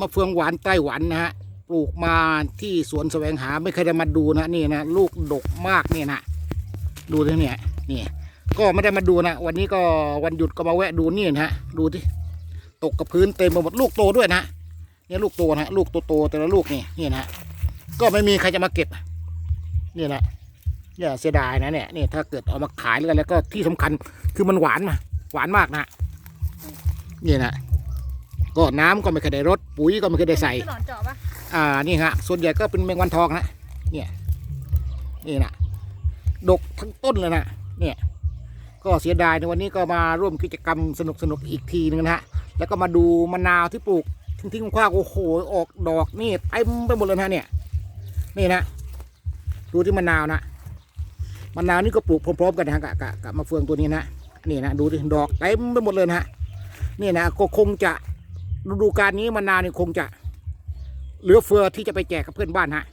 มะเฟืองหวานไต้หวันนะฮะปลูกมาที่สวนแสวงหาไม่เคยได้มาดูนะนี่นะลูกดกมากเนี่ยนะดูที่เนี่ยนี่ก็ไม่ได้มาดูนะวันนี้ก็วันหยุดก็มาแวะดูนี่นะฮะดูที่ตกกับพื้นเต็มไปหมดลูกโตด้วยนะเนี่ยลูกโตนะลูกโตๆแต่ละลูกนี่นี่นะก็ไม่มีใครจะมาเก็บนี่นะเนี่ยเสียดายนะเนี่ยนี่ถ้าเกิดเอามาขายแล้วก็ที่สำคัญคือมันหวานมาหวานมากนะนี่นะ ก็น้ำก็ไม่เคยได้รดปุ๋ยก็ไม่เคยได้ใส่คือหนอนเจาะปะอ่านี่ฮะส่วนใหญ่ก็เป็นแมงวันทองนะเนี่ยนี่นะดกทั้งต้นเลยนะเนี่ยก็เสียดายในวันนี้ก็มาร่วมกิจกรรมสนุกสนุกๆอีกทีนึงนะฮะแล้วก็มาดูมะนาวที่ปลูกทิ้งๆคว้างๆโอ้โหออกดอกนี่เต็มไปหมดเลยนะเนี่ยนี่นะดูที่มะนาวนะมะนาวนี่ก็ปลูกพร้อมๆกันนะฮะกับกับกับมะเฟืองตัวนี้นะนี่นะดูดิดอกเต็มไปหมดเลยนะฮะนี่นะก็คงจะ ฤดูกาลนี้มะนาวนี่ยคงจะเหลือเฟือที่จะไปแจกกับเพื่อนบ้านฮะ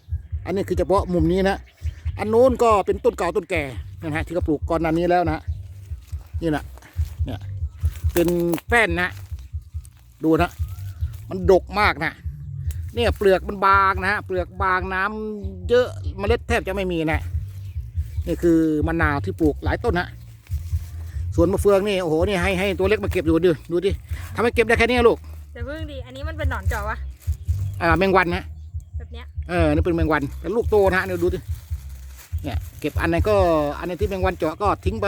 อันนี้คือเฉพาะมุมนี้นะ อันโน้นก็เป็นต้นเก่าต้นแก่นะฮะที่เขาปลูกก่อนหน้านี้แล้วนะนี่นะเนี่ยเป็นแป้นนะ ดูนะ มันดกมากนะเนี่ยเปลือกมันบางนะฮะเปลือกบางน้ำเยอะเมล็ดแทบจะไม่มีนะนี่คือมะนาวที่ปลูกหลายต้นนะส่วนมะเฟืองนี่โอ้โหนี่ให้ให้ตัวเล็กมาเก็บอยู่ดูดูดิทำให้เก็บได้แค่นี้ลูก แต่เพิ่งดี อันนี้มันเป็นหนอนเจาะปะอ่าแมงวันนะแบบเนี้ยเออนี่เป็นแมงวันแต่ลูกโตนะฮะเนี่ยดูดิเนี่ยเก็บอันไหนก็อันไหนที่แมงวันเจาะก็ทิ้งไป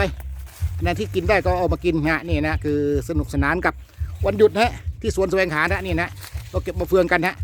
อันไหนที่กินได้ก็เอามากินฮะนี่นะคือสนุกสนานกับวันหยุดนะฮะที่สวนแสวงหานะนี่นะก็เก็บมาเฟืองกันฮะ